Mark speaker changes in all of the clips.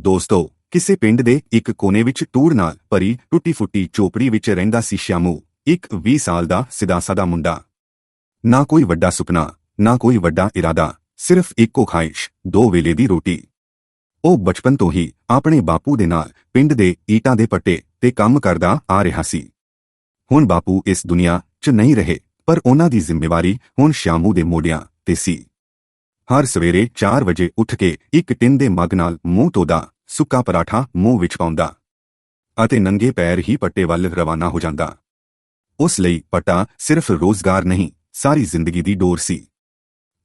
Speaker 1: ਦੋਸਤੋ, ਕਿਸੇ ਪਿੰਡ ਦੇ ਇੱਕ ਕੋਨੇ ਵਿੱਚ ਟੂੜ ਨਾਲ ਭਰੀ ਟੁੱਟੀ-ਫੁੱਟੀ ਚੋਪੜੀ ਵਿੱਚ ਰਹਿੰਦਾ ਸੀ ਸ਼ਾਮੂ ਇੱਕ 20 ਸਾਲ ਦਾ ਸਿਦਾਸਾ ਮੁੰਡਾ। ਨਾ ਕੋਈ ਵੱਡਾ ਸੁਪਨਾ, ਨਾ ਕੋਈ ਵੱਡਾ ਇਰਾਦਾ, ਸਿਰਫ ਇੱਕੋ ਖਾਇਸ਼ ਦੋ ਵੇਲੇ ਦੀ ਰੋਟੀ। ਉਹ ਬਚਪਨ ਤੋਂ ਹੀ ਆਪਣੇ ਬਾਪੂ ਦੇ ਨਾਲ ਪਿੰਡ ਦੇ ਈਟਾਂ ਦੇ ਪੱਟੇ ਤੇ ਕੰਮ ਕਰਦਾ ਆ ਰਿਹਾ ਸੀ। ਹੁਣ ਬਾਪੂ ਇਸ ਦੁਨੀਆ 'ਚ ਨਹੀਂ ਰਹੇ, ਪਰ ਉਹਨਾਂ ਦੀ ਜ਼ਿੰਮੇਵਾਰੀ ਹੁਣ ਸ਼ਿਆਮੂ ਦੇ ਮੋਢਿਆਂ ਤੇ ਸੀ। ਹਰ ਸਵੇਰੇ 4 ਵਜੇ ਉੱਠ ਕੇ ਇੱਕ ਟਿੰਨ ਦੇ ਮੱਗ ਨਾਲ ਮੂੰਹ ਧੋਦਾ, ਸੁੱਕਾ ਪਰਾਠਾ ਮੂੰਹ ਵਿੱਚ ਪਾਉਂਦਾ ਅਤੇ ਨੰਗੇ ਪੈਰ ਹੀ ਪੱਟੇ ਵੱਲ ਰਵਾਨਾ ਹੋ ਜਾਂਦਾ। ਉਸ ਲਈ ਪੱਟਾ ਸਿਰਫ ਰੋਜ਼ਗਾਰ ਨਹੀਂ, ਸਾਰੀ ਜ਼ਿੰਦਗੀ ਦੀ ਡੋਰ ਸੀ।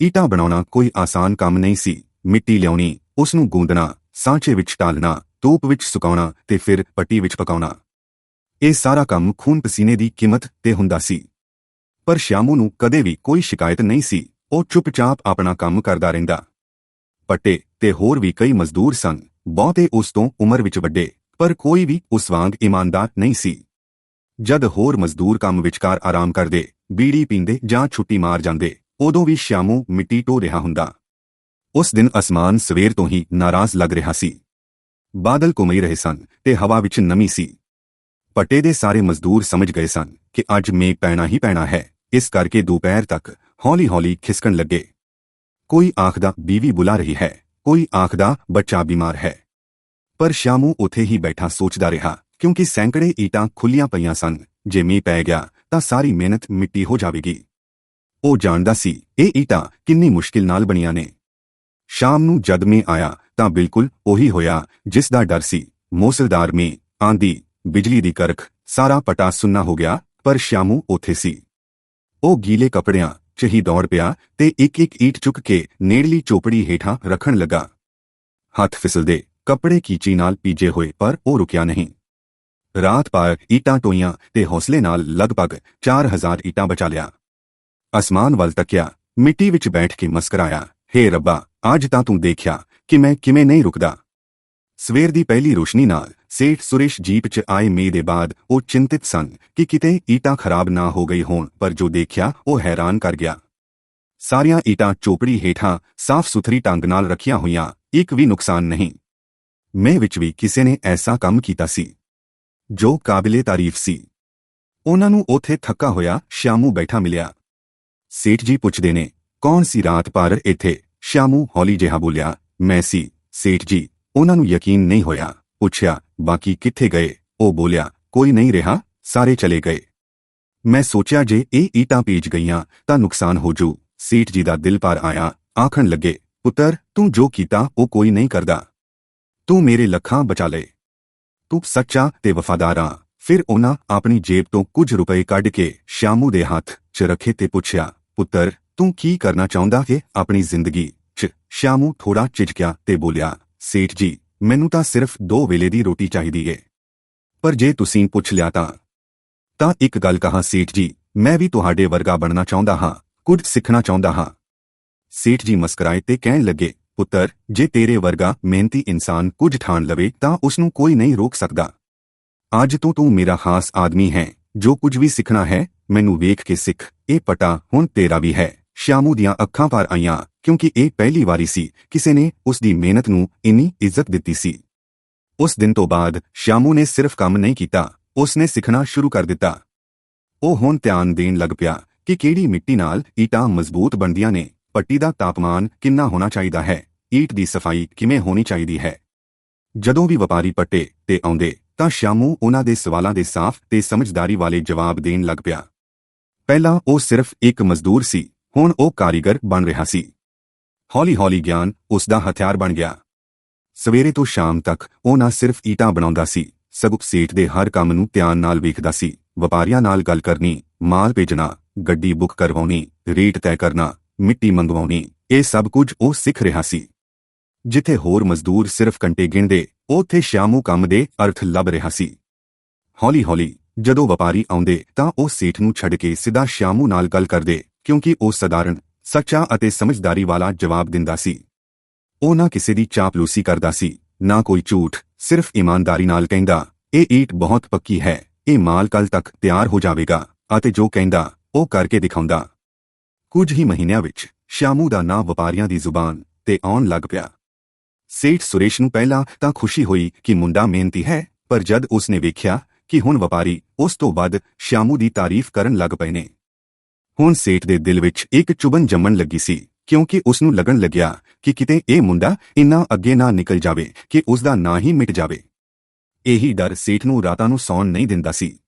Speaker 1: ਈਟਾਂ ਬਣਾਉਣਾ ਕੋਈ ਆਸਾਨ ਕੰਮ ਨਹੀਂ ਸੀ। ਮਿੱਟੀ ਲਿਆਉਣੀ ਉਸ ਨੂੰ ਗੂੰਦਣਾ, ਸਾਂਚੇ ਵਿੱਚ ਟਾਲਣਾ ਧੂਪ ਵਿੱਚ ਸੁਕਾਉਣਾ ਤੇ ਫਿਰ ਪੱਟੀ ਵਿੱਚ ਪਕਾਉਣਾ। ਇਹ ਸਾਰਾ ਕੰਮ ਖੂਨ ਪਸੀਨੇ ਦੀ ਕੀਮਤ ਤੇ ਹੁੰਦਾ ਸੀ। ਪਰ ਸ਼ਾਮੂ ਨੂੰ ਕਦੇ ਵੀ ਕੋਈ ਸ਼ਿਕਾਇਤ ਨਹੀਂ ਸੀ। ਉਹ ਚੁੱਪਚਾਪ ਆਪਣਾ ਕੰਮ ਕਰਦਾ ਰਹਿੰਦਾ। ਪੱਟੇ ਤੇ ਹੋਰ ਵੀ ਕਈ ਮਜ਼ਦੂਰ ਸਨ। ਬਹੁਤੇ ਉਸ ਤੋਂ ਉਮਰ ਵਿੱਚ ਵੱਡੇ, ਪਰ ਕੋਈ ਵੀ ਉਸ ਵਾਂਗ ਇਮਾਨਦਾਰ ਨਹੀਂ ਸੀ। ਜਦ ਹੋਰ ਮਜ਼ਦੂਰ ਕੰਮ ਵਿਚਕਾਰ ਆਰਾਮ ਕਰਦੇ, ਬੀੜੀ ਪੀਂਦੇ ਜਾਂ ਛੁੱਟੀ ਮਾਰ ਜਾਂਦੇ, ਉਦੋਂ ਵੀ ਸ਼ਿਆਮੂ ਮਿੱਟੀ ਢੋ ਰਿਹਾ ਹੁੰਦਾ। ਉਸ ਦਿਨ ਅਸਮਾਨ ਸਵੇਰ ਤੋਂ ਹੀ ਨਾਰਾਜ਼ ਲੱਗ ਰਿਹਾ ਸੀ। ਬਾਦਲ ਘੁੰਮਈ ਰਹੇ ਸਨ ਤੇ ਹਵਾ ਵਿੱਚ ਨਮੀ ਸੀ। ਪੱਟੇ ਦੇ ਸਾਰੇ ਮਜ਼ਦੂਰ ਸਮਝ ਗਏ ਸਨ ਕਿ ਅੱਜ ਮੀਂਹ ਪੈਣਾ ਹੀ ਪੈਣਾ ਹੈ, ਇਸ ਕਰਕੇ ਦੁਪਹਿਰ ਤੱਕ ਹੌਲੀ-ਹੌਲੀ ਖਿਸਕਣ ਲੱਗੇ। ਕੋਈ ਆਖਦਾ ਬੀਵੀ ਬੁਲਾ ਰਹੀ ਹੈ, ਕੋਈ ਆਖਦਾ ਬੱਚਾ ਬਿਮਾਰ ਹੈ। ਪਰ ਸ਼ਾਮੂ ਉੱਥੇ ਹੀ ਬੈਠਾ ਸੋਚਦਾ ਰਿਹਾ, ਕਿਉਂਕਿ ਸੈਂਕੜੇ ਈਟਾਂ ਖੁੱਲੀਆਂ ਪਈਆਂ ਸਨ, ਜੇ ਮੀਂਹ ਪੈ ਗਿਆ, ਤਾਂ ਸਾਰੀ ਮਿਹਨਤ ਮਿੱਟੀ ਹੋ ਜਾਵੇਗੀ। ਉਹ ਜਾਣਦਾ ਸੀ, ਇਹ ਈਟਾਂ ਕਿੰਨੀ ਮੁਸ਼ਕਿਲ ਨਾਲ ਬਣੀਆਂ ਨੇ। ਸ਼ਾਮ ਨੂੰ ਜਦ ਮੀਂਹ ਆਇਆ, ਤਾਂ ਬਿਲਕੁਲ ਉਹੀ ਹੋਇਆ, ਜਿਸ ਦਾ ਡਰ ਸੀ, ਮੋਸਲਦਾਰ ਮੀਂਹ ਆਂਦੀ ਬਿਜਲੀ ਦੀ ਕਰਖ, ਸਾਰਾ ਪਟਾ ਸੁੰਨਾ ਹੋ ਗਿਆ, ਪਰ ਸ਼ਾਮੂ ਉੱਥੇ ਸੀ। ਉਹ ਗੀਲੇ ਕੱਪੜਿਆਂ 'ਚ ਹੀ ਦੌੜ ਪਿਆ ਤੇ ਇੱਕ ਇੱਕ ਈਟ ਚੁੱਕ ਕੇ ਨੇੜਲੀ ਚੋਪੜੀ ਹੇਠਾਂ ਰੱਖਣ ਲੱਗਾ। ਹੱਥ ਫਿਸਲਦੇ ਕੱਪੜੇ ਕੀਚੀ ਨਾਲ ਪੀਜੇ ਹੋਏ, ਪਰ ਉਹ ਰੁਕਿਆ ਨਹੀਂ। ਰਾਤ ਪਾਰ ਈਟਾਂ ਟੋਈਆਂ ਤੇ ਹੌਸਲੇ ਨਾਲ ਲਗਭਗ 4000 ਈਟਾਂ ਬਚਾ ਲਿਆ। ਅਸਮਾਨ ਵੱਲ ਤੱਕਿਆ, ਮਿੱਟੀ ਵਿੱਚ ਬੈਠ ਕੇ ਮਸਕਰਾਇਆ, ਹੇ ਰੱਬਾ, ਅੱਜ ਤਾਂ ਤੂੰ ਦੇਖਿਆ ਕਿ ਮੈਂ ਕਿਵੇਂ ਨਹੀਂ ਰੁਕਦਾ। ਸਵੇਰ ਦੀ ਪਹਿਲੀ ਰੋਸ਼ਨੀ ਨਾਲ ਸੇਠ ਸੁਰੇਸ਼ ਜੀਪ 'ਚ ਆਏ ਮੀਂਹ ਦੇ ਬਾਅਦ ਉਹ ਚਿੰਤਿਤ ਸਨ ਕਿ ਕਿਤੇ ਈਟਾਂ ਖਰਾਬ ਨਾ ਹੋ ਗਈ ਹੋਣ, ਪਰ ਜੋ ਦੇਖਿਆ, ਉਹ ਹੈਰਾਨ ਕਰ ਗਿਆ। ਸਾਰੀਆਂ ਈਟਾਂ ਚੋਪੜੀ ਹੇਠਾਂ ਸਾਫ਼ ਸੁਥਰੀ ਢੰਗ ਨਾਲ ਰੱਖੀਆਂ ਹੋਈਆਂ, ਇੱਕ ਵੀ ਨੁਕਸਾਨ ਨਹੀਂ। ਮੈਂ ਵਿੱਚ ਵੀ ਕਿਸੇ ਨੇ ਐਸਾ ਕੰਮ ਕੀਤਾ ਸੀ, ਜੋ ਕਾਬਿਲੇ ਤਾਰੀਫ ਸੀ। ਉਹਨਾਂ ਨੂੰ ਉਥੇ ਥੱਕਾ ਹੋਇਆ ਸ਼ਾਮੂ ਬੈਠਾ ਮਿਲਿਆ। ਸੇਠ ਜੀ ਪੁੱਛਦੇ ਨੇ, ਕੌਣ ਸੀ ਰਾਤ ਭਰ ਇੱਥੇ? ਸ਼ਾਮੂ ਹੌਲੀ ਜਿਹਾ ਬੋਲਿਆ, ਮੈਂ ਸੀ। ਸੇਠ ਜੀ, ਉਹਨਾਂ ਨੂੰ ਯਕੀਨ ਨਹੀਂ ਹੋਇਆ। ਪੁੱਛਿਆ ਬਾਕੀ ਕਿੱਥੇ ਗਏ? ਉਹ ਬੋਲਿਆ, ਕੋਈ ਨਹੀਂ ਰਿਹਾ, ਸਾਰੇ ਚਲੇ ਗਏ। ਮੈਂ ਸੋਚਿਆ ਜੇ ਇਹ ਈਟਾਂ ਪੀਜ ਗਈਆਂ, ਤਾਂ ਨੁਕਸਾਨ ਹੋ ਜੂ। ਸੇਠ ਜੀ ਦਾ ਦਿਲ ਪਰ ਆਇਆ, ਆਖਣ ਲੱਗੇ, ਪੁੱਤਰ, ਤੂੰ ਜੋ ਕੀਤਾ, ਉਹ ਕੋਈ ਨਹੀਂ ਕਰਦਾ। ਤੂੰ ਮੇਰੇ ਲੱਖਾਂ ਬਚਾ ਲਏ ਤੂੰ ਸੱਚਾ ਤੇ ਵਫਾਦਾਰ ਆ। ਫਿਰ ਉਹਨਾਂ ਆਪਣੀ ਜੇਬ ਤੋਂ ਕੁਝ ਰੁਪਏ ਕੱਢ ਕੇ ਸ਼ਾਮੂ ਦੇ ਹੱਥ 'ਚ ਰੱਖੇ ਤੇ ਪੁੱਛਿਆ, ਪੁੱਤਰ, ਤੂੰ ਕੀ ਕਰਨਾ ਚਾਹੁੰਦਾ ਹੈ ਆਪਣੀ ਜ਼ਿੰਦਗੀ 'ਚ ਸ਼ਾਮੂ ਥੋੜਾ ਝਿਜਕਿਆ ਤੇ ਬੋਲਿਆ, ਸੇਠ ਜੀ ਮੈਨੂੰ ਤਾਂ ਸਿਰਫ ਦੋ ਵੇਲੇ ਦੀ ਰੋਟੀ ਚਾਹੀਦੀ ਏ। ਪਰ ਜੇ ਤੁਸੀਂ ਪੁੱਛ ਲਿਆ ਤਾਂ। ਤਾਂ ਇੱਕ ਗੱਲ ਕਹਾਂ ਸੇਠ ਜੀ, ਮੈਂ ਵੀ ਤੁਹਾਡੇ ਵਰਗਾ ਬਣਨਾ ਚਾਹੁੰਦਾ ਹਾਂ, ਕੁਝ ਸਿੱਖਣਾ ਚਾਹੁੰਦਾ ਹਾਂ। ਸੇਠ ਜੀ ਮਸਕਰਾਏ ਤੇ ਕਹਿਣ ਲੱਗੇ, ਪੁੱਤਰ, ਜੇ ਤੇਰੇ ਵਰਗਾ ਮਿਹਨਤੀ ਇਨਸਾਨ ਕੁਝ ਠਾਣ ਲਵੇ ਤਾਂ ਉਸ ਨੂੰ ਕੋਈ ਨਹੀਂ ਰੋਕ ਸਕਦਾ। ਅੱਜ ਤੋਂ ਤੂੰ ਮੇਰਾ ਖਾਸ ਆਦਮੀ ਹੈ, ਜੋ ਕੁਝ ਵੀ ਸਿੱਖਣਾ ਹੈ, ਮੈਨੂੰ ਵੇਖ ਕੇ ਸਿੱਖ, ਇਹ ਪਟਾ ਹੁਣ ਤੇਰਾ ਵੀ ਹੈ। ਸ਼ਾਮੂ ਦੀਆਂ ਅੱਖਾਂ ਭਰ ਆਈਆਂ, ਕਿਉਂਕਿ ਇਹ ਪਹਿਲੀ ਵਾਰੀ ਸੀ, ਕਿਸੇ ਨੇ ਉਸ ਦੀ ਮਿਹਨਤ ਨੂੰ ਇੰਨੀ ਇੱਜ਼ਤ ਦਿੱਤੀ ਸੀ। ਉਸ ਦਿਨ ਤੋਂ ਬਾਅਦ ਸ਼ਾਮੂ ਨੇ ਸਿਰਫ ਕੰਮ ਨਹੀਂ ਕੀਤਾ ਉਸ ਨੇ ਸਿੱਖਣਾ ਸ਼ੁਰੂ ਕਰ ਦਿੱਤਾ। ਉਹ ਹੁਣ ਧਿਆਨ ਦੇਣ ਲੱਗ ਪਿਆ ਕਿ ਕਿਹੜੀ ਮਿੱਟੀ ਨਾਲ ਈਟਾਂ ਮਜ਼ਬੂਤ ਬਣਦੀਆਂ ਨੇ, ਪੱਟੀ ਦਾ ਤਾਪਮਾਨ ਕਿੰਨਾ ਹੋਣਾ ਚਾਹੀਦਾ ਹੈ, ਈਟ ਦੀ ਸਫ਼ਾਈ ਕਿਵੇਂ ਹੋਣੀ ਚਾਹੀਦੀ ਹੈ। ਜਦੋਂ ਵੀ ਵਪਾਰੀ ਪੱਟੇ ਤੇ ਆਉਂਦੇ, ਤਾਂ ਸ਼ਾਮੂ ਉਹਨਾਂ ਦੇ ਸਵਾਲਾਂ ਦੇ ਸਾਫ਼ ਤੇ ਸਮਝਦਾਰੀ ਵਾਲੇ ਜਵਾਬ ਦੇਣ ਲੱਗ ਪਿਆ। ਪਹਿਲਾਂ ਉਹ ਸਿਰਫ ਇੱਕ ਮਜ਼ਦੂਰ ਸੀ ਹੁਣ ਉਹ ਕਾਰੀਗਰ ਬਣ ਰਿਹਾ ਸੀ। ਹੌਲੀ-ਹੌਲੀ ਗਿਆਨ ਉਸ ਦਾ ਹਥਿਆਰ ਬਣ ਗਿਆ। ਸਵੇਰੇ ਤੋਂ ਸ਼ਾਮ ਤੱਕ ਉਹ ਨਾ ਸਿਰਫ ਈਟਾਂ ਬਣਾਉਂਦਾ ਸੀ, ਸਗੋਂ ਸੇਠ ਦੇ ਹਰ ਕੰਮ ਨੂੰ ਧਿਆਨ ਨਾਲ ਵੇਖਦਾ ਸੀ। ਵਪਾਰੀਆਂ ਨਾਲ ਗੱਲ ਕਰਨੀ, ਮਾਲ ਭੇਜਣਾ, ਗੱਡੀ ਬੁੱਕ ਕਰਵਾਉਣੀ, ਰੇਟ ਤੈਅ ਕਰਨਾ, ਮਿੱਟੀ ਮੰਗਵਾਉਣੀ, ਇਹ ਸਭ ਕੁਝ ਉਹ ਸਿੱਖ ਰਿਹਾ ਸੀ। ਜਿੱਥੇ ਹੋਰ ਮਜ਼ਦੂਰ ਸਿਰਫ ਘੰਟੇ ਗਿਣਦੇ, ਉੱਥੇ ਸ਼ਾਮੂ ਕੰਮ ਦੇ ਅਰਥ ਲੱਭ ਰਿਹਾ ਸੀ। ਹੌਲੀ-ਹੌਲੀ ਜਦੋਂ ਵਪਾਰੀ ਆਉਂਦੇ ਤਾਂ ਉਹ ਸੇਠ ਨੂੰ ਛੱਡ ਕੇ ਸਿੱਧਾ ਸ਼ਾਮੂ ਨਾਲ ਗੱਲ ਕਰਦੇ ਕਿਉਂਕਿ ਉਹ ਸਧਾਰਨ, ਸੱਚਾ ਅਤੇ ਸਮਝਦਾਰੀ ਵਾਲਾ ਜਵਾਬ ਦਿੰਦਾ ਸੀ। ਉਹ ਨਾ ਕਿਸੇ ਦੀ ਚਾਪਲੂਸੀ ਕਰਦਾ ਸੀ, ਨਾ ਕੋਈ ਝੂਠ, ਸਿਰਫ ਇਮਾਨਦਾਰੀ ਨਾਲ ਕਹਿੰਦਾ, ਇਹ ਈਟ ਬਹੁਤ ਪੱਕੀ ਹੈ, ਇਹ ਮਾਲ ਕੱਲ ਤੱਕ ਤਿਆਰ ਹੋ ਜਾਵੇਗਾ। ਅਤੇ ਜੋ ਕਹਿੰਦਾ, ਉਹ ਕਰਕੇ ਦਿਖਾਉਂਦਾ। ਕੁਝ ਹੀ ਮਹੀਨਿਆਂ ਵਿੱਚ ਸ਼ਾਮੂ ਦਾ ਨਾਂ ਵਪਾਰੀਆਂ ਦੀ ਜ਼ੁਬਾਨ ਤੇ ਆਉਣ ਲੱਗ ਪਿਆ। ਸੇਠ ਸੁਰੇਸ਼ ਨੂੰ ਪਹਿਲਾਂ ਤਾਂ ਖੁਸ਼ੀ ਹੋਈ ਕਿ ਮੁੰਡਾ ਮਿਹਨਤੀ ਹੈ, ਪਰ ਜਦ ਉਸਨੇ ਵੇਖਿਆ ਕਿ ਹੁਣ ਵਪਾਰੀ ਉਸ ਤੋਂ ਵੱਧ ਸ਼ਾਮੂ ਦੀ ਤਾਰੀਫ ਕਰਨ ਲੱਗ ਪਏ ਨੇ ਹੁਣ ਸੇਠ ਦੇ ਦਿਲ ਵਿੱਚ ਇੱਕ ਚੁਬਨ ਜੰਮਣ ਲੱਗੀ ਸੀ, ਕਿਉਂਕਿ ਉਸ ਨੂੰ ਲੱਗਣ ਲੱਗਿਆ ਕਿ ਕਿਤੇ ਇਹ ਮੁੰਡਾ ਇੰਨਾ ਅੱਗੇ ਨਾ ਨਿਕਲ ਜਾਵੇ ਕਿ ਉਸ ਦਾ ਨਾਂ ਹੀ ਮਿਟ ਜਾਵੇ। ਇਹੀ ਡਰ ਸੇਠ ਨੂੰ ਰਾਤਾਂ ਨੂੰ ਸੌਣ ਨਹੀਂ ਦਿੰਦਾ ਸੀ।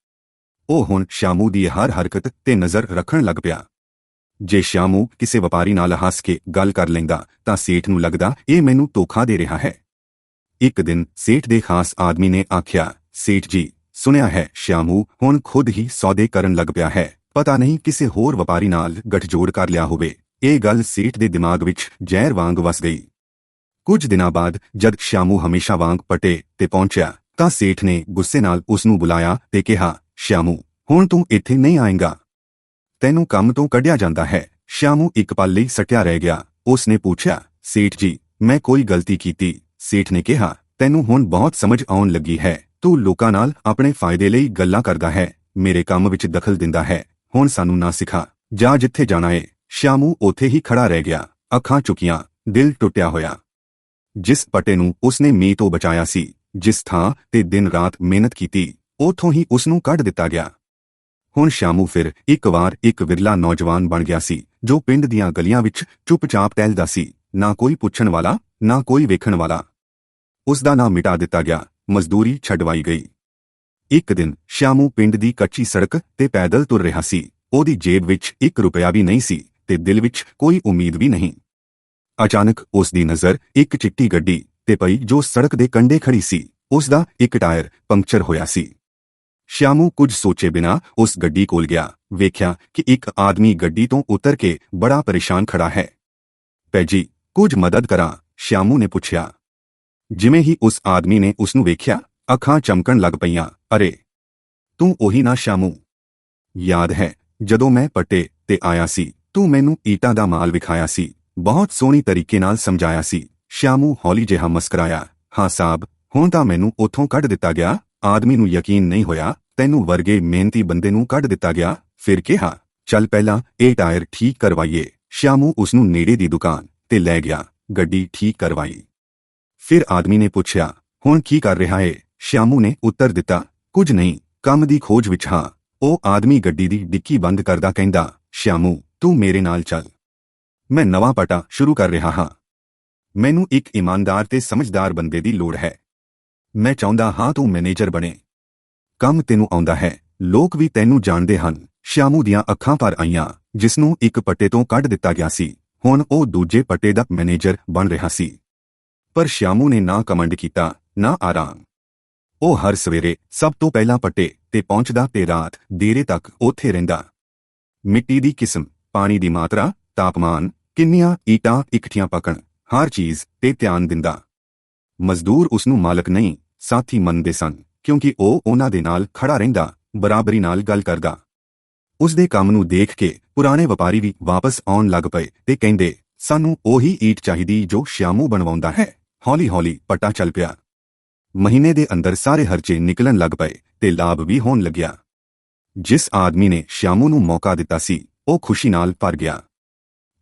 Speaker 1: ਉਹ ਹੁਣ ਸ਼ਾਮੂ ਦੀ ਹਰ ਹਰਕਤ ਤੇ ਨਜ਼ਰ ਰੱਖਣ ਲੱਗ ਪਿਆ। ਜੇ ਸ਼ਾਮੂ ਕਿਸੇ ਵਪਾਰੀ ਨਾਲ ਹੱਸ ਕੇ ਗੱਲ ਕਰ ਲੈਂਦਾ ਤਾਂ ਸੇਠ ਨੂੰ ਲੱਗਦਾ ਇਹ ਮੈਨੂੰ ਧੋਖਾ ਦੇ ਰਿਹਾ ਹੈ। ਇੱਕ ਦਿਨ ਸੇਠ ਦੇ ਖਾਸ ਆਦਮੀ ਨੇ ਆਖਿਆ, ਸੇਠ ਜੀ, ਸੁਣਿਆ ਹੈ, ਸ਼ਾਮੂ ਹੁਣ ਖੁਦ ਹੀ ਸੌਦੇ ਕਰਨ ਲੱਗ ਪਿਆ ਹੈ। ਪਤਾ ਨਹੀਂ ਕਿਸੇ ਹੋਰ ਵਪਾਰੀ ਨਾਲ ਗੱਠਜੋੜ ਕਰ ਲਿਆ ਹੋਵੇ। ਇਹ ਗੱਲ ਸੇਠ ਦੇ ਦਿਮਾਗ ਵਿੱਚ ਜ਼ਹਿਰ ਵਾਂਗ ਵਸ ਗਈ। ਕੁਝ ਦਿਨਾਂ ਬਾਅਦ ਜਦ ਸ਼ਾਮੂ ਹਮੇਸ਼ਾ ਵਾਂਗ ਪਟੇ ਤੇ ਪਹੁੰਚਿਆ, ਤਾਂ ਸੇਠ ਨੇ ਗੁੱਸੇ ਨਾਲ ਉਸ ਨੂੰ ਬੁਲਾਇਆ ਤੇ ਕਿਹਾ, ਸ਼ਾਮੂ, ਹੁਣ ਤੂੰ ਇੱਥੇ ਨਹੀਂ ਆਏਗਾ। ਤੈਨੂੰ ਕੰਮ ਤੋਂ ਕੱਢਿਆ ਜਾਂਦਾ ਹੈ। ਸ਼ਾਮੂ ਇੱਕ ਪਲ ਲਈ ਸਟਿਆ ਰਹਿ ਗਿਆ। ਉਸ ਨੇ ਪੁੱਛਿਆ, ਸੇਠ ਜੀ, ਮੈਂ ਕੋਈ ਗਲਤੀ ਕੀਤੀ? ਸੇਠ ਨੇ ਕਿਹਾ, ਤੈਨੂੰ ਹੁਣ ਬਹੁਤ ਸਮਝ ਆਉਣ ਲੱਗੀ ਹੈ। ਤੂੰ ਲੋਕਾਂ ਨਾਲ ਆਪਣੇ ਫਾਇਦੇ ਲਈ ਗੱਲਾਂ ਕਰਦਾ ਹੈ। ਮੇਰੇ ਕੰਮ ਵਿੱਚ ਦਖਲ ਦਿੰਦਾ ਹੈ। ਹੁਣ ਸਾਨੂੰ ਨਾ ਸਿਖਾ, ਜਾਂ ਜਿੱਥੇ ਜਾਣਾ ਏ ਸ਼ਾਮੂ ਉੱਥੇ ਹੀ ਖੜਾ ਰਹਿ ਗਿਆ, ਅੱਖਾਂ ਚੁੱਕੀਆਂ, ਦਿਲ ਟੁੱਟਿਆ ਹੋਇਆ। ਜਿਸ ਪਟੇ ਨੂੰ ਉਸਨੇ ਮੀਂਹ ਤੋਂ ਬਚਾਇਆ ਸੀ, ਜਿਸ ਥਾਂ ਤੇ ਦਿਨ ਰਾਤ ਮਿਹਨਤ ਕੀਤੀ, ਉਥੋਂ ਹੀ ਉਸ ਨੂੰ ਕੱਢ ਦਿੱਤਾ ਗਿਆ। ਹੁਣ ਸ਼ਾਮੂ ਫਿਰ ਇੱਕ ਵਾਰ ਇੱਕ ਵਿਰਲਾ ਨੌਜਵਾਨ ਬਣ ਗਿਆ ਸੀ, ਜੋ ਪਿੰਡ ਦੀਆਂ ਗਲੀਆਂ ਵਿੱਚ ਚੁੱਪਚਾਪ ਟਹਿਲਦਾ ਸੀ, ਨਾ ਕੋਈ ਪੁੱਛਣ ਵਾਲਾ, ਨਾ ਕੋਈ ਵੇਖਣ ਵਾਲਾ। ਉਸ ਦਾ ਨਾਂ ਮਿਟਾ ਦਿੱਤਾ ਗਿਆ, ਮਜ਼ਦੂਰੀ ਛਡਵਾਈ ਗਈ। ਇੱਕ ਦਿਨ ਸ਼ਾਮੂ ਪਿੰਡ ਦੀ ਕੱਚੀ ਸੜਕ ਤੇ ਪੈਦਲ ਤੁਰ ਰਿਹਾ ਸੀ। ਉਹਦੀ ਜੇਬ ਵਿੱਚ ਇੱਕ ਰੁਪਿਆ ਵੀ ਨਹੀਂ ਸੀ ਤੇ ਦਿਲ ਵਿੱਚ ਕੋਈ ਉਮੀਦ ਵੀ ਨਹੀਂ। ਅਚਾਨਕ ਉਸ ਦੀ ਨਜ਼ਰ ਇੱਕ ਚਿੱਟੀ ਗੱਡੀ ਤੇ ਪਈ ਜੋ ਸੜਕ ਦੇ ਕੰਢੇ ਖੜੀ ਸੀ। ਉਸ ਦਾ ਇੱਕ ਟਾਇਰ ਪੰਕਚਰ ਹੋਇਆ ਸੀ। ਸ਼ਾਮੂ ਕੁਝ ਸੋਚੇ ਬਿਨਾ ਉਸ ਗੱਡੀ ਕੋਲ ਗਿਆ। ਵੇਖਿਆ ਕਿ ਇੱਕ ਆਦਮੀ ਗੱਡੀ ਤੋਂ ਉਤਰ ਕੇ ਬੜਾ ਪਰੇਸ਼ਾਨ ਖੜਾ ਹੈ। ਪੈਜੀ ਕੁਝ ਮਦਦ ਕਰਾਂ ਸ਼ਾਮੂ ਨੇ ਪੁੱਛਿਆ। ਜਿਵੇਂ ਹੀ ਉਸ ਆਦਮੀ ਨੇ ਉਸ ਨੂੰ ਵੇਖਿਆ ਅੱਖਾਂ ਚਮਕਣ ਲੱਗ ਪਈਆਂ। ਅਰੇ, ਤੂੰ ਉਹੀ ਨਾ ਸ਼ਾਮੂ। ਯਾਦ ਹੈ, ਜਦੋਂ ਮੈਂ ਪੱਟੇ ਤੇ ਆਇਆ ਸੀ, ਤੂੰ ਮੈਨੂੰ ਈਟਾਂ ਦਾ ਮਾਲ ਵਿਖਾਇਆ ਸੀ। ਬਹੁਤ ਸੋਹਣੀ ਤਰੀਕੇ ਨਾਲ ਸਮਝਾਇਆ ਸੀ। ਸ਼ਾਮੂ ਹੌਲੀ ਜਿਹਾ ਮੁਸਕਰਾਇਆ। ਹਾਂ ਸਾਹਿਬ ਹੁਣ ਤਾਂ ਮੈਨੂੰ ਉੱਥੋਂ ਕੱਢ ਦਿੱਤਾ ਗਿਆ। ਆਦਮੀ ਨੂੰ ਯਕੀਨ ਨਹੀਂ ਹੋਇਆ, ਤੈਨੂੰ ਵਰਗੇ ਮਿਹਨਤੀ ਬੰਦੇ ਨੂੰ ਕੱਢ ਦਿੱਤਾ ਗਿਆ। ਫਿਰ ਕਿਹਾ, ਚੱਲ ਪਹਿਲਾਂ ਇਹ ਟਾਇਰ ਠੀਕ ਕਰਵਾਈਏ। ਸ਼ਾਮੂ ਉਸ ਨੂੰ ਨੇੜੇ ਦੀ ਦੁਕਾਨ ਤੇ ਲੈ ਗਿਆ। ਗੱਡੀ ਠੀਕ ਕਰਵਾਈ। ਫਿਰ ਆਦਮੀ ਨੇ ਪੁੱਛਿਆ, ਹੁਣ ਕੀ ਕਰ ਰਿਹਾ ਏ? ਸ਼ਿਆਮੂ ਨੇ ਉੱਤਰ ਦਿੱਤਾ, ਕੁਝ ਨਹੀਂ, ਕੰਮ ਦੀ ਖੋਜ ਵਿੱਚ ਹਾਂ। ਉਹ ਆਦਮੀ ਗੱਡੀ ਦੀ ਡਿੱਕੀ ਬੰਦ ਕਰਦਾ ਕਹਿੰਦਾ ਸ਼ਿਆਮੂ ਤੂੰ ਮੇਰੇ ਨਾਲ ਚੱਲ। ਮੈਂ ਨਵਾਂ ਪਟਾ ਸ਼ੁਰੂ ਕਰ ਰਿਹਾ ਹਾਂ। ਮੈਨੂੰ ਇੱਕ ਇਮਾਨਦਾਰ ਤੇ ਸਮਝਦਾਰ ਬੰਦੇ ਦੀ ਲੋੜ ਹੈ। ਮੈਂ ਚਾਹੁੰਦਾ ਹਾਂ ਤੂੰ ਮੈਨੇਜਰ ਬਣੇ। ਕੰਮ ਤੈਨੂੰ ਆਉਂਦਾ ਹੈ। ਲੋਕ ਵੀ ਤੈਨੂੰ ਜਾਣਦੇ ਹਨ। ਸ਼ਿਆਮੂ ਦੀਆਂ ਅੱਖਾਂ ਪਰ ਆਈਆਂ ਜਿਸ ਨੂੰ ਇੱਕ ਪੱਟੇ ਤੋਂ ਕੱਢ ਦਿੱਤਾ ਗਿਆ ਸੀ। ਹੁਣ ਉਹ ਦੂਜੇ ਪੱਟੇ ਦਾ ਮੈਨੇਜਰ ਬਣ ਰਿਹਾ ਸੀ। ਪਰ ਸ਼ਿਆਮੂ ਨੇ ਨਾ ਕਮੰਡ ਕੀਤਾ, ਨਾ ਆਰਾਮ। ਉਹ ਹਰ ਸਵੇਰੇ ਸਭ ਤੋਂ ਪਹਿਲਾਂ ਪੱਟੇ ਤੇ ਪਹੁੰਚਦਾ ਤੇ ਰਾਤ ਦੇਰੇ ਤੱਕ ਉੱਥੇ ਰਹਿੰਦਾ। ਮਿੱਟੀ ਦੀ ਕਿਸਮ, ਪਾਣੀ ਦੀ ਮਾਤਰਾ, ਤਾਪਮਾਨ, ਕਿੰਨੀਆਂ ਈਟਾਂ ਇਕੱਠੀਆਂ ਪਕਣ, ਹਰ ਚੀਜ਼ ਤੇ ਧਿਆਨ ਦਿੰਦਾ। ਮਜ਼ਦੂਰ ਉਸ ਨੂੰ ਮਾਲਕ ਨਹੀਂ, ਸਾਥੀ ਮੰਨਦੇ ਸਨ, ਕਿਉਂਕਿ ਉਹ ਉਹਨਾਂ ਦੇ ਨਾਲ ਖੜਾ ਰਹਿੰਦਾ, ਬਰਾਬਰੀ ਨਾਲ ਗੱਲ ਕਰਦਾ। ਉਸ ਦੇ ਕੰਮ ਨੂੰ ਦੇਖ ਕੇ ਪੁਰਾਣੇ ਵਪਾਰੀ ਵੀ ਵਾਪਸ ਆਉਣ ਲੱਗ ਪਏ ਤੇ ਕਹਿੰਦੇ, ਸਾਨੂੰ ਉਹੀ ਈਟ ਚਾਹੀਦੀ ਜੋ ਸ਼ਿਆਮੂ ਬਣਵਾਉਂਦਾ ਹੈ। ਹੌਲੀ-ਹੌਲੀ ਪੱਟਾ ਚੱਲ ਪਿਆ। ਮਹੀਨੇ ਦੇ ਅੰਦਰ ਸਾਰੇ ਹਰਚੇ ਨਿਕਲਣ ਲੱਗ ਪਏ ਤੇ ਲਾਭ ਵੀ ਹੋਣ ਲੱਗਿਆ। ਜਿਸ ਆਦਮੀ ਨੇ ਸ਼ਾਮੂ ਨੂੰ ਮੌਕਾ ਦਿੱਤਾ ਸੀ, ਉਹ ਖੁਸ਼ੀ ਨਾਲ ਭਰ ਗਿਆ।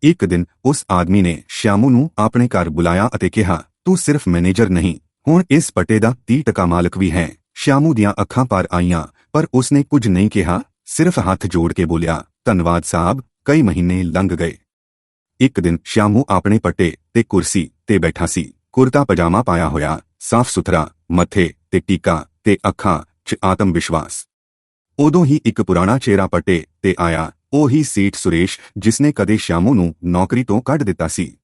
Speaker 1: ਇੱਕ ਦਿਨ ਉਸ ਆਦਮੀ ਨੇ ਸ਼ਾਮੂ ਨੂੰ ਆਪਣੇ ਘਰ ਬੁਲਾਇਆ ਅਤੇ ਕਿਹਾ, ਤੂੰ ਸਿਰਫ ਮੈਨੇਜਰ ਨਹੀਂ, ਹੁਣ ਇਸ ਪੱਟੇ ਦਾ 30 ਟਕਾ ਮਾਲਕ ਵੀ ਹੈ। ਸ਼ਾਮੂ ਦੀਆਂ ਅੱਖਾਂ ਪਰ ਆਈਆਂ, ਪਰ ਉਸਨੇ ਕੁਝ ਨਹੀਂ ਕਿਹਾ, ਸਿਰਫ ਹੱਥ ਜੋੜ ਕੇ ਬੋਲਿਆ, ਧੰਨਵਾਦ ਸਾਹਿਬ, ਕਈ ਮਹੀਨੇ ਲੰਘ ਗਏ। ਇੱਕ ਦਿਨ ਸ਼ਿਆਮੂ ਆਪਣੇ ਪੱਟੇ ਤੇ ਕੁਰਸੀ ਤੇ ਬੈਠਾ ਸੀ ਕੁਰਤਾ ਪਜਾਮਾ ਪਾਇਆ ਹੋਇਆ ਸਾਫ਼ ਸੁਥਰਾ ਮੱਥੇ ਤੇ ਟੀਕਾ ਤੇ ਅੱਖਾਂ 'ਚ ਆਤਮ ਵਿਸ਼ਵਾਸ ਉਦੋਂ ਹੀ ਇੱਕ ਪੁਰਾਣਾ ਚਿਹਰਾ ਪੱਟੇ ਤੇ ਆਇਆ। ਉਹੀ ਸੀਟ ਸੁਰੇਸ਼, ਜਿਸਨੇ ਕਦੇ ਸ਼ਿਆਮੂ ਨੂੰ ਨੌਕਰੀ ਤੋਂ ਕੱਢ ਦਿੱਤਾ ਸੀ।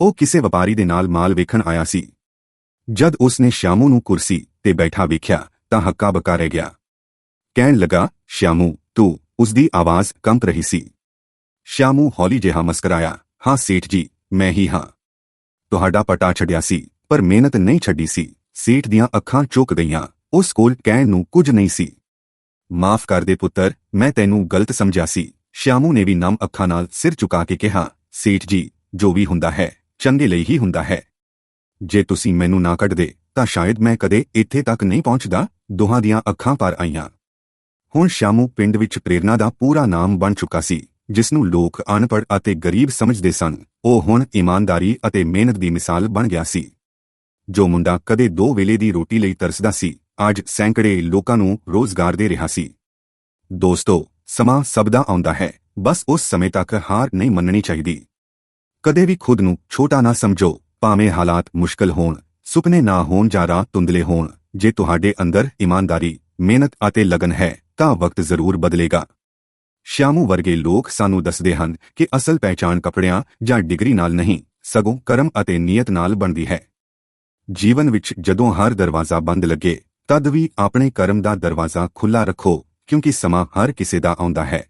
Speaker 1: ਉਹ ਕਿਸੇ ਵਪਾਰੀ ਦੇ ਨਾਲ ਮਾਲ ਵੇਖਣ ਆਇਆ ਸੀ। ਜਦ ਉਸਨੇ ਸ਼ਿਆਮੂ ਨੂੰ ਕੁਰਸੀ ਤੇ ਬੈਠਾ ਵੇਖਿਆ, ਤਾਂ ਹੱਕਾ ਬਕਾ ਰਹਿ ਗਿਆ। ਕਹਿਣ ਲੱਗਾ ਸ਼ਿਆਮੂ ਤੂੰ ਉਸਦੀ ਆਵਾਜ਼ ਕੰਪ ਰਹੀ ਸੀ। ਸ਼ਿਆਮੂ ਹੌਲੀ ਜਿਹਾ ਮੁਸਕਰਾਇਆ, ਹਾਂ, ਸੇਠ ਜੀ, ਮੈਂ ਹੀ ਹਾਂ। ਤੁਹਾਡਾ ਪਟਾ ਛੱਡਿਆ ਸੀ। ਪਰ ਮਿਹਨਤ ਨਹੀਂ ਛੱਡੀ ਸੀ। ਸੇਠ ਦੀਆਂ ਅੱਖਾਂ ਚੁੱਕ ਗਈਆਂ। ਉਸ ਕੋਲ ਕਹਿਣ ਨੂੰ ਕੁਝ ਨਹੀਂ ਸੀ। ਮਾਫ ਕਰ ਦੇ ਪੁੱਤਰ, ਮੈਂ ਤੈਨੂੰ ਗਲਤ ਸਮਝਿਆ ਸੀ। ਸ਼ਿਆਮੂ ਨੇ ਵੀ ਨਮ ਅੱਖਾਂ ਨਾਲ ਸਿਰ ਝੁਕਾ ਕੇ ਕਿਹਾ ਸੇਠ ਜੀ, ਜੋ ਵੀ ਹੁੰਦਾ ਹੈ, ਚੰਗੇ ਲਈ ਹੀ ਹੁੰਦਾ ਹੈ। ਜੇ ਤੁਸੀਂ ਮੈਨੂੰ ਨਾ ਕੱਢਦੇ, ਤਾਂ ਸ਼ਾਇਦ ਮੈਂ ਕਦੇ ਇੱਥੇ ਤੱਕ ਨਹੀਂ ਪਹੁੰਚਦਾ। ਦੋਹਾਂ ਦੀਆਂ ਅੱਖਾਂ ਪਰ ਆਈਆਂ। ਹੁਣ ਸ਼ਾਮੂ ਪਿੰਡ ਵਿੱਚ ਪ੍ਰੇਰਣਾ ਦਾ ਪੂਰਾ ਨਾਮ ਬਣ ਚੁੱਕਾ ਸੀ, ਜਿਸ ਨੂੰ ਲੋਕ ਅਨਪੜ੍ਹ ਅਤੇ ਗਰੀਬ ਸਮਝਦੇ ਸਨ। ਉਹ ਹੁਣ ਇਮਾਨਦਾਰੀ ਅਤੇ ਮਿਹਨਤ ਦੀ ਮਿਸਾਲ ਬਣ ਗਿਆ ਸੀ। ਜੋ ਮੁੰਡਾ ਕਦੇ ਦੋ ਵੇਲੇ ਦੀ ਰੋਟੀ ਲਈ ਤਰਸਦਾ ਸੀ, ਅੱਜ ਸੈਂਕੜੇ ਲੋਕਾਂ ਨੂੰ ਰੋਜ਼ਗਾਰ ਦੇ ਰਿਹਾ ਸੀ। ਦੋਸਤੋ, ਸਮਾਂ ਸਭ ਦਾ ਆਉਂਦਾ ਹੈ, ਬਸ ਉਸ ਸਮੇਂ ਤੱਕ ਹਾਰ ਨਹੀਂ ਮੰਨਣੀ ਚਾਹੀਦੀ। ਕਦੇ ਵੀ ਖੁਦ ਨੂੰ ਛੋਟਾ ਨਾ ਸਮਝੋ, ਭਾਵੇਂ ਹਾਲਾਤ ਮੁਸ਼ਕਲ ਹੋਣ, ਸੁਪਨੇ ਨਾ ਹੋਣ ਜਾਂ ਰਾਹ ਤੁੰਦਲੇ ਹੋਣ, ਜੇ ਤੁਹਾਡੇ ਅੰਦਰ ਇਮਾਨਦਾਰੀ, ਮਿਹਨਤ ਅਤੇ ਲਗਨ ਹੈ, ਤਾਂ ਵਕਤ ਜ਼ਰੂਰ ਬਦਲੇਗਾ। ਸ਼ਾਮੂ ਵਰਗੇ ਲੋਕ ਸਾਨੂੰ ਦੱਸਦੇ ਹਨ ਕਿ ਅਸਲ ਪਹਿਚਾਣ ਕੱਪੜਿਆਂ ਜਾਂ ਡਿਗਰੀ ਨਾਲ ਨਹੀਂ, ਸਗੋਂ ਕਰਮ ਅਤੇ ਨੀਅਤ ਨਾਲ ਬਣਦੀ ਹੈ। ਜੀਵਨ ਵਿੱਚ ਜਦੋਂ ਹਰ ਦਰਵਾਜ਼ਾ ਬੰਦ ਲੱਗੇ, ਤਦ ਵੀ ਆਪਣੇ ਕਰਮ ਦਾ ਦਰਵਾਜ਼ਾ ਖੁੱਲਾ ਰੱਖੋ, ਕਿਉਂਕਿ ਸਮਾਂ ਹਰ ਕਿਸੇ ਦਾ ਆਉਂਦਾ ਹੈ।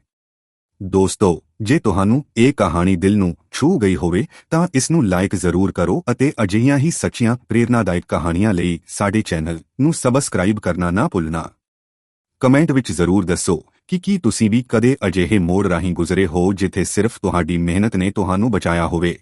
Speaker 1: ਦੋਸਤੋ, ਜੇ ਤੁਹਾਨੂੰ ਇਹ ਕਹਾਣੀ ਦਿਲ ਨੂੰ ਛੂ ਗਈ ਹੋਵੇ, ਤਾਂ ਇਸ ਨੂੰ ਲਾਈਕ ਜ਼ਰੂਰ ਕਰੋ ਅਤੇ ਅਜਿਹੀਆਂ ਹੀ ਸੱਚੀਆਂ ਪ੍ਰੇਰਨਾਦਾਇਕ ਕਹਾਣੀਆਂ ਲਈ ਸਾਡੇ ਚੈਨਲ ਨੂੰ ਸਬਸਕ੍ਰਾਈਬ ਕਰਨਾ ਨਾ ਭੁੱਲਣਾ। ਕਮੈਂਟ ਵਿੱਚ ਜ਼ਰੂਰ ਦੱਸੋ ਕਿ ਕੀ ਤੁਸੀਂ ਵੀ ਕਦੇ ਅਜਿਹੇ ਮੋੜ ਰਾਹੀਂ ਗੁਜ਼ਰੇ ਹੋ, ਜਿੱਥੇ ਸਿਰਫ ਤੁਹਾਡੀ ਮਿਹਨਤ ਨੇ ਤੁਹਾਨੂੰ ਬਚਾਇਆ ਹੋਵੇ।